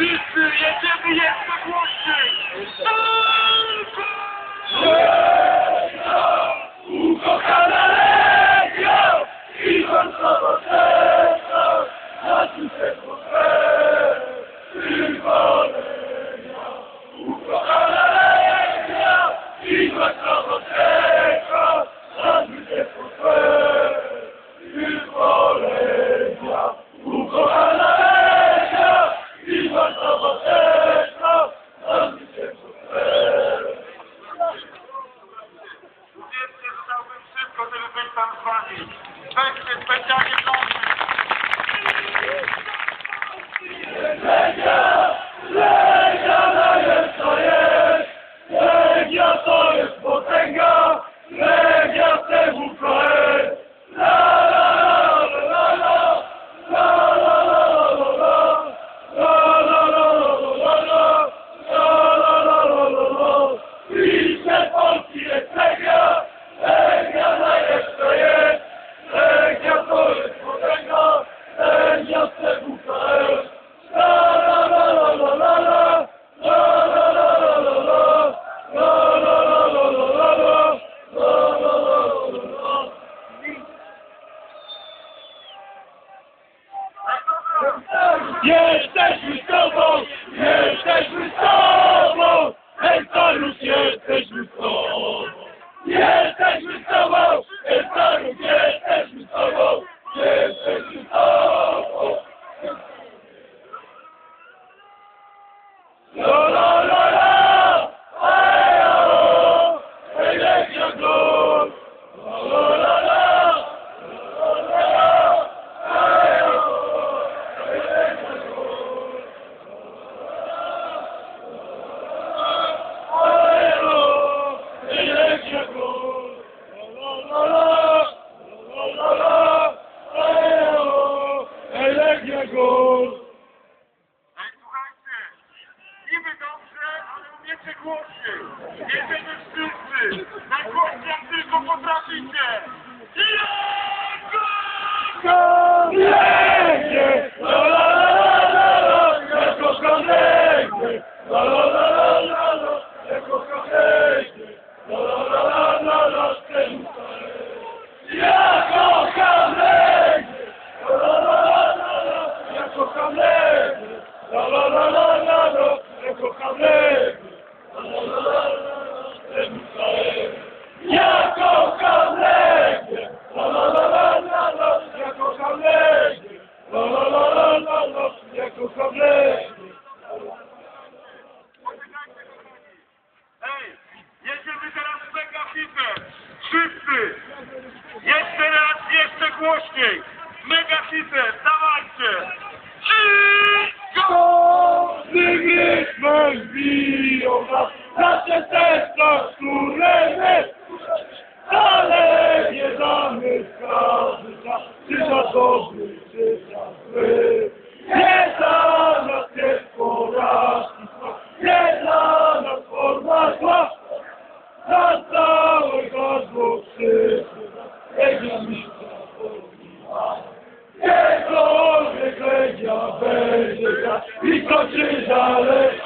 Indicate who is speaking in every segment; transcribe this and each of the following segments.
Speaker 1: Wszyscy jedziemy jeszcze głośniej! Pan Wami. Weźcie specjalnie
Speaker 2: Jesteśmy z tobą! Jesteśmy z tobą! Hektarów jesteśmy z tobą! Jesteśmy z tobą! Hektarów jesteśmy z tobą! Jesteśmy z tobą! La la la la! Ejo! Hej, Legia gol! La la la la! La la la la! Ejo! Hej, Legia gol! Ejo! Hej, Legia gol! La la la la! La la la la! Ejo! Hej, Legia gol!
Speaker 1: Ej, słuchajcie, niby dobrze, ale umiecie Jedziemy wszyscy, najgłośniej jak tylko potraficie. Jako!
Speaker 2: Legie! La la la la la kocham Legię! La la la la la la! Ten Ja kocham Legię! La la la la la! Ja kocham la! Ja la la la la la la la la! Ja kocham.
Speaker 1: Ej, jedziemy teraz mega hitem. Wszyscy. Jeszcze raz, jeszcze głośniej. Mega hitem, dawajcie.
Speaker 2: Każdy rytm biją nas, nasze serca szturemy, ale nie Bogu krzyżu, Jego mistrza pogiła. Jego orzeklenia będzie grać i kończy zależy.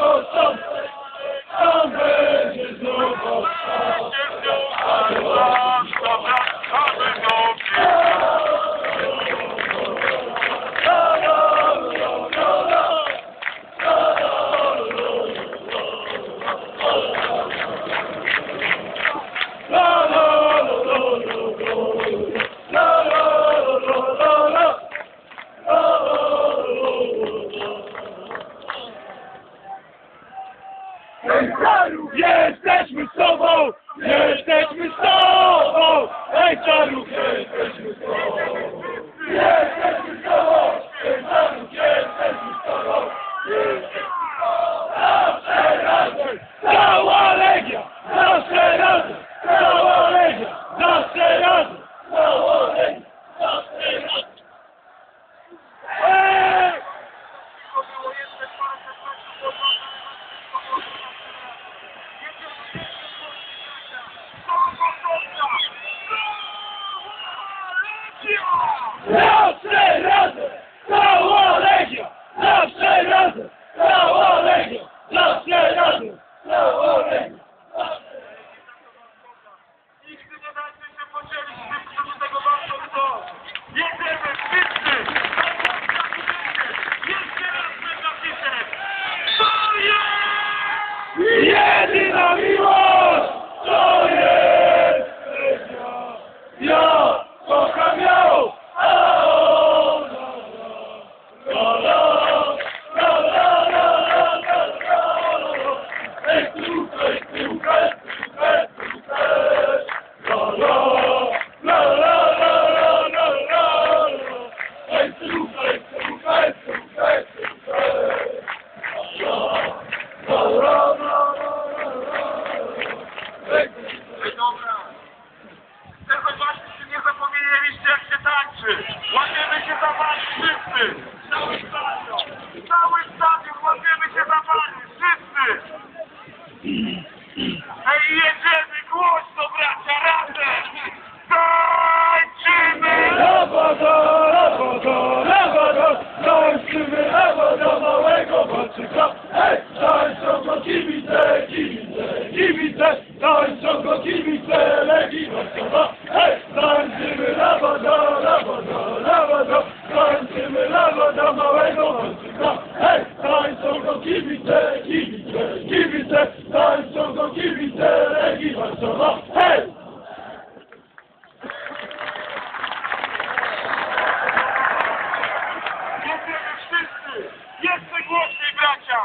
Speaker 2: Czaruch! Jesteśmy z sobą! Jesteśmy z sobą! Ej, Czaruch! Jesteśmy z sobą! Jesteśmy z sobą!
Speaker 1: Yeah,
Speaker 2: la!
Speaker 1: Łapiemy się za wami wszyscy! Cały stadion! Cały stadion! Łapiemy się za wami wszyscy! Ej, jedziemy głośno, bracia, razem! Tańczymy!
Speaker 2: Robodo, robodo, robodo! Tańczymy, ewo do małego boczyka! Ej, tańczą go kibice, kibice, kibice! Tańczą go kibice, legi boczyka!